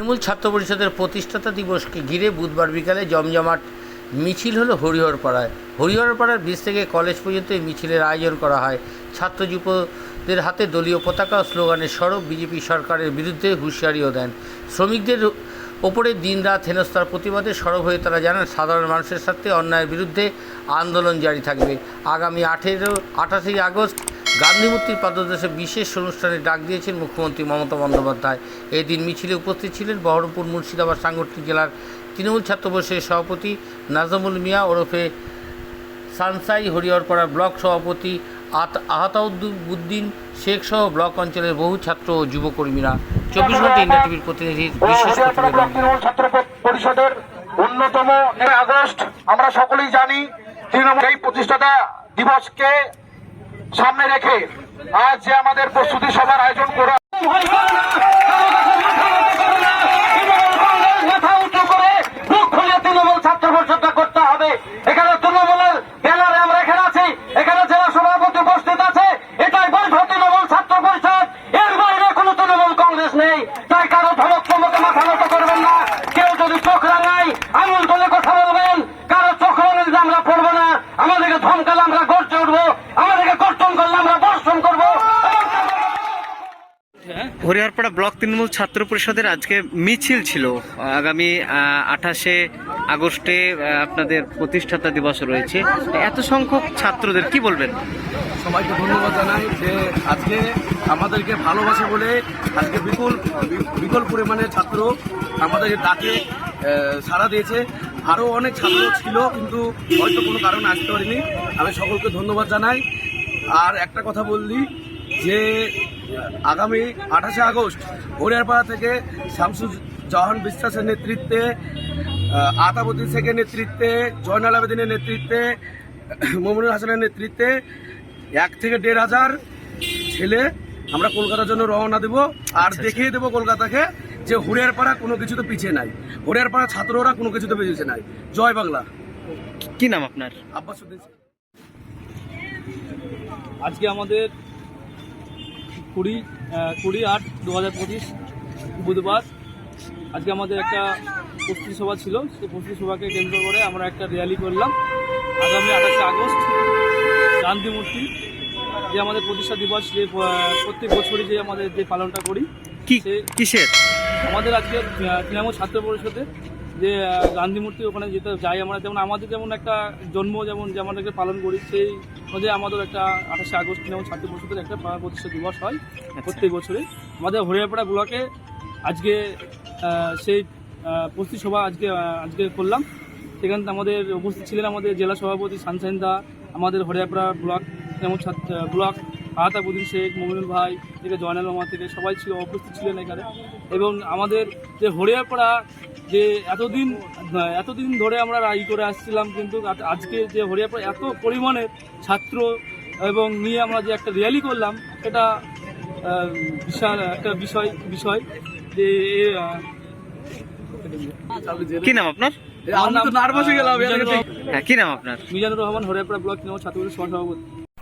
তৃণমূল ছাত্র পরিষদের প্রতিষ্ঠাতা দিবসকে ঘিরে বুধবার বিকালে জমজমাট মিছিল হলো হরিহরপাড়ায়। হরিহরপাড়ার ব্রিজ থেকে কলেজ পর্যন্ত এই মিছিলের আয়োজন করা হয়। ছাত্র যুবদের হাতে দলীয় পতাকা ও স্লোগানের সড়ক বিজেপি সরকারের বিরুদ্ধে হুঁশিয়ারিও দেন। শ্রমিকদের ওপরে দিনরাত হেনস্থার প্রতিবাদে সরব হয়ে তারা জানান, সাধারণ মানুষের সাথে অন্যায়ের বিরুদ্ধে আন্দোলন জারি থাকবে। আগামী আঠেরো আঠাশে আগস্ট গান্ধী মূর্তির পাদদেশে বিশেষ অনুষ্ঠানে ডাক দিয়েছেন মুখ্যমন্ত্রী মমতা বন্দ্যোপাধ্যায়। এই দিন মিছিলে উপস্থিত ছিলেন বহরমপুর মুর্শিদাবাদ সাংগঠনিক জেলার তৃণমূল ছাত্র পরিষদের সভাপতি নাজমুল মিয়া ওরফে সানসাই হরিহরপাড়া ব্লক সভাপতি আত আহতাউদ্দিন শেখ সহ ব্লক অঞ্চলের বহু ছাত্র ও যুবকর্মীরা। চব্বিশ ঘণ্টা ইন্ডিয়া টিভির প্রতিনিধির বিশেষ ছাত্র পরিষদের অন্যতম আগস্ট আমরা সকলেই জানি তৃণমূল এই প্রতিষ্ঠাতা দিবসকে সামনে রেখে আজ যে আমাদের প্রস্তুতি সভার আয়োজন করা চোখ কথা বলবেন। কারও চোখ আমরা পড়ব না। আমাদেরকে ধমকালে আমরা হরিহরপাড়া ব্লক তৃণমূল ছাত্র পরিষদের আজকে মিছিল ছিল। আগামী আঠাশে আগস্টে আপনাদের প্রতিষ্ঠাতা দিবস রয়েছে। এত সংখ্যক ছাত্রদের কি বলবেন? সবাইকে ধন্যবাদ জানাই যে আজকে আমাদেরকে ভালোবাসে বলে আজকে বিপুল বিপুল পরিমাণে ছাত্র আমাদের ডাকে সাড়া দিয়েছে। আরও অনেক ছাত্র ছিল, কিন্তু হয়তো কোনো কারণে আসতে পারিনি। আমি সকলকে ধন্যবাদ জানাই। আর একটা কথা বললি যে আগামী আঠাশে আগস্ট হরিয়ারপাড়া থেকে শামসুজ জাহান বিশ্বাসের নেতৃত্বে আতাবতী শেখের নেতৃত্বে জয়নাল আবেদিনের নেতৃত্বে মমিনুল হাসানের নেতৃত্বে এক থেকে দেড় হাজার ছেলে আমরা কলকাতার জন্য রওনা দেব। আর দেখিয়ে দেবো কলকাতাকে যে হরিয়ারপাড়া কোনো কিছুতে পিছিয়ে নাই। হরিয়ারপাড়া ছাত্ররা কোনো কিছুতে পিছিয়ে নাই। জয় বাংলা। কি নাম আপনার? আব্বাস উদ্দিন আজকে আমাদের কুড়ি কুড়ি আট দু হাজার পঁচিশ বুধবার। আজকে আমাদের একটা প্রস্তুতি সভা ছিল। সেই প্রস্তুতি সভাকে কেন্দ্র করে আমরা একটা র্যালি করলাম। আগামী আঠাশে আগস্ট গান্ধী মূর্তি যে আমাদের প্রতিষ্ঠা দিবস যে প্রত্যেক বছরই যে আমাদের যে পালনটা করি কিসের? আমাদের আজকে তৃণমূল ছাত্র পরিষদে যে গান্ধী মূর্তি ওখানে যেতে যাই আমরা যেমন আমাদের যেমন একটা জন্ম যেমন যে আমাদেরকে পালন করি সেই অনুযায়ী আমাদের একটা আঠাশে আগস্ট যেমন ছাত্র পরিষদের একটা প্রতিষ্ঠা দিবস হয় প্রত্যেক বছরে আমাদের হরিয়ারপাড়া ব্লকে আজকে সেই আহ, প্রস্তুতি সভা আজকে আজকে করলাম। সেখানে আমাদের উপস্থিত ছিলেন আমাদের জেলা সভাপতি সানসাইন দা আমাদের হরিয়ারপাড়া ব্লক যেমন ছাত্র ব্লক আহাতাবুদ্দিন শেখ মমিনুল ভাই থেকে জয়নাল মামা থেকে সবাই ছিল উপস্থিত ছিলেন এখানে। এবং আমাদের যে হরিয়ারপাড়া যে এতদিন এতদিন ধরে আমরা ই করে আসছিলাম কিন্তু আজকে যে হরিয়ারপাড়া এত পরিমাণে ছাত্র এবং নিয়ে আমরা যে একটা র্যালি করলাম এটা বিশাল একটা বিষয় বিষয় যে কি নাম আপনার? হয়ে হ্যাঁ কি নাম আপনার? মিজানুর রহমান হরিয়ারপাড়া ব্লক তৃণমূল ছাত্র সহসভাপতি।